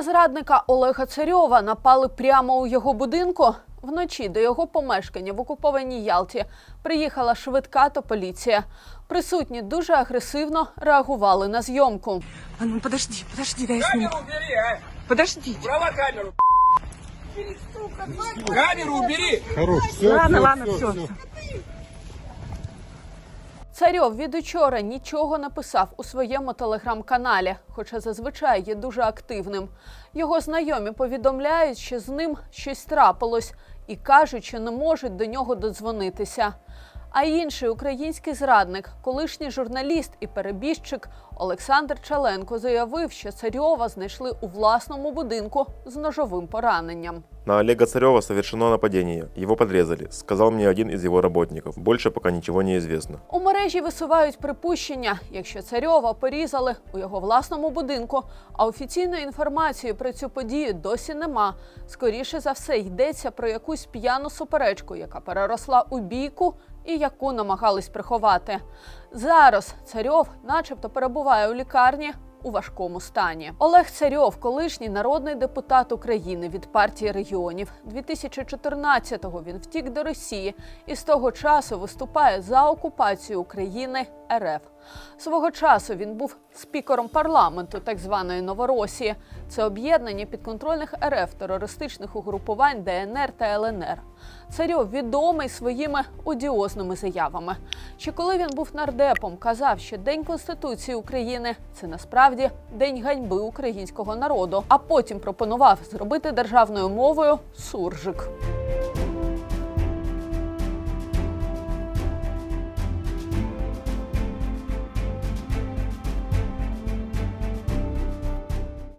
На зрадника Олега Царьова напали прямо у його будинку. Вночі до його помешкання в окупованій Ялті приїхала швидка та поліція. Присутні дуже агресивно реагували на зйомку. А ну подожди, подожди, дай сниму. Камеру убери, а! Подожди. Убрала камеру. Камеру убери! Хорош, все, Ладно, все, ладно, все, все. все. Царьов від учора нічого не писав у своєму телеграм-каналі, хоча зазвичай є дуже активним. Його знайомі повідомляють, що з ним щось трапилось, і кажуть, що не можуть до нього додзвонитися. А інший український зрадник, колишній журналіст і перебіжчик Олександр Чаленко заявив, що Царьова знайшли у власному будинку з ножовим пораненням. На Олега Царева совершено нападение. Его подрезали, сказал мне один из его работников. Больше пока ничего не известно. У мережі висувають припущення, якщо царьова порізали у його власному будинку, а офіційної інформації про цю подію досі нема. Скоріше за все, йдеться про якусь п'яну суперечку, яка переросла у бійку і яку намагались приховати. Зараз царьов, начебто, перебуває у лікарні. У важкому стані Олег Царьов, колишній народний депутат України від партії регіонів. 2014-го він втік до Росії і з того часу виступає за окупацію України РФ. Свого часу він був спікером парламенту так званої Новоросії. Це об'єднання підконтрольних РФ терористичних угрупувань ДНР та ЛНР. Царьов відомий своїми одіозними заявами. Ще коли він був нардепом, казав, що День Конституції України це насправді день ганьби українського народу, а потім пропонував зробити державною мовою суржик.